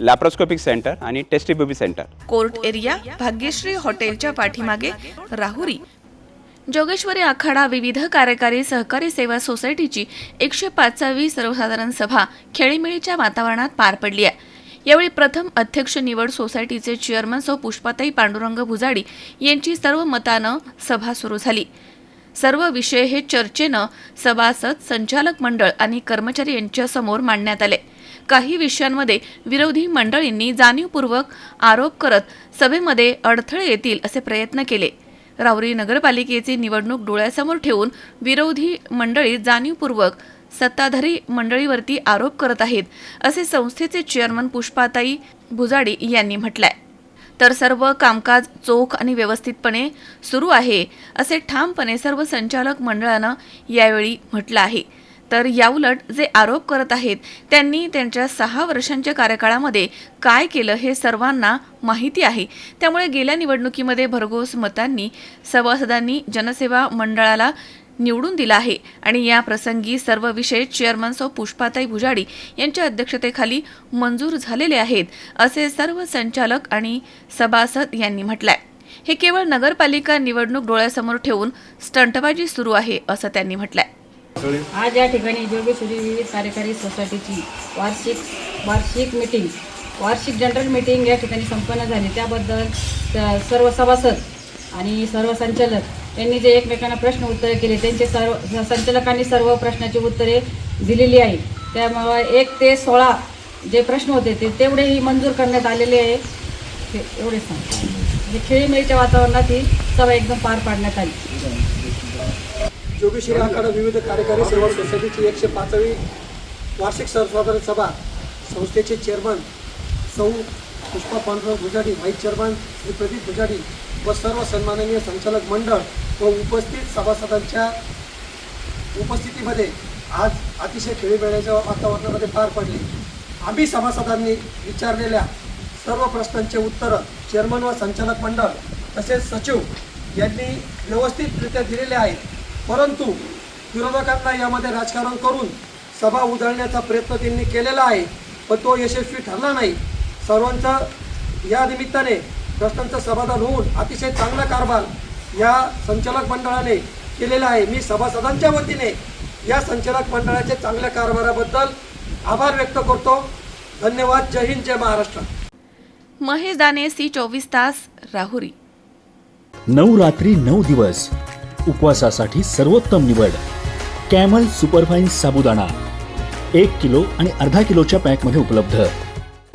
Laparoscopic centre आणि test tube baby centre court area Bhagyashree हॉटेलच्या पाठीमागे राहुरी. जोगेश्वरी आखाडा विविध कार्यकारी सहकारी सेवा सोसायटीची एकशे पाचवी सर्वसाधारण सभा खेळीमेळीच्या वातावरणात पार पडली आहे. यावेळी प्रथम अध्यक्ष निवड सोसायटीचे चेअरमन सौ पुष्पाताई पांडुरंग भुजाडी यांची सर्व मतानं सभा सुरू झाली. सर्व विषय हे चर्चेनं सभासद संचालक मंडळ आणि कर्मचारी यांच्यासमोर मांडण्यात आले. काही विषयांमध्ये विरोधी मंडळींनी जाणीवपूर्वक आरोप करत सभेमध्ये अडथळे येतील असे प्रयत्न केले. राऊरी नगरपालिकेची निवडणूक डोळ्यासमोर ठेवून विरोधी मंडळी जाणीवपूर्वक सत्ताधारी मंडळीवरती आरोप करत आहेत असे संस्थेचे चेअरमन पुष्पाताई भुजाडी यांनी म्हटलंय. तर सर्व कामकाज चोख आणि व्यवस्थितपणे सुरू आहे असे ठामपणे सर्व संचालक मंडळानं यावेळी म्हटलं आहे. तर याउलट जे आरोप करत आहेत त्यांनी त्यांच्या सहा वर्षांच्या कार्यकाळामध्ये काय केलं हे सर्वांना माहिती आहे. त्यामुळे गेल्या निवडणुकीमध्ये भरघोस मतांनी सभासदांनी जनसेवा मंडळाला निवडून दिला आहे आणि या प्रसंगी सर्व विषय चेअरमन सौ पुष्पाताई भुजाडी यांच्या अध्यक्षतेखाली मंजूर झालेले आहेत असे सर्व संचालक आणि सभासद यांनी म्हटलंय. हे केवळ नगरपालिका निवडणूक डोळ्यासमोर ठेवून स्टंटबाजी सुरू आहे असं त्यांनी म्हटलंय. आज या ठिकाणी जोगेश्वरी विविध कार्यकारी सोसायटीची वार्षिक वार्षिक मीटिंग वार्षिक जनरल मीटिंग या ठिकाणी संपन्न झाली. त्याबद्दल सर्व सभासद आणि सर्व संचालक यांनी जे एकमेकांना प्रश्न उत्तरे केले त्यांचे सर्व संचालकांनी सर्व प्रश्नाची उत्तरे दिलेली आहे त्यामुळे एक ते सोळा जे प्रश्न होते ते तेवढेही मंजूर करण्यात आलेले आहे. एवढे सांग म्हणजे खेळीमेळीच्या वातावरणात ही सभा एकदम पार पाडण्यात आली. जोगेश्वरी आखाडा विविध कार्यकारी सेवा सोसायटीची एकशे पाचवी वार्षिक सर्वसाधारण सभा संस्थेचे chairman Sau Pushpa Pandur Bhujadi vice chairman Shri Pradeep Bhujadi व सर्व सन्माननीय संचालक मंडळ व उपस्थित सभासदांच्या उपस्थितीमध्ये आज अतिशय खेळीमेळ्याच्या वातावरणामध्ये पार पडली. आम्ही सभासदांनी विचारलेल्या सर्व प्रश्नांचे उत्तरं चेअरमन व संचालक मंडळ तसेच सचिव यांनी व्यवस्थितरित्या दिलेले आहेत. परंतु विरोधकांना यामध्ये राजकारण करून सभा उधळण्याचा प्रयत्न त्यांनी केलेला आहे पण तो यशस्वी ठरला नाही. सर्वांचा या निमित्ताने प्रश्नांचं समाधान होऊन अतिशय चांगला कारभार या संचालक मंडळाने केलेला आहे. मी सभासदांच्या वतीने या संचालक मंडळाच्या चांगल्या कारभाराबद्दल आभार व्यक्त करतो. धन्यवाद. जय हिंद जय महाराष्ट्र. महेश दाने सी चोवीस तास राहुरी. नऊ रात्री नऊ दिवस. उपवासासाठी सर्वोत्तम निवड. Camel superfine sabudana. एक किलो आणि अर्धा किलोच्या पॅकमध्ये उपलब्ध.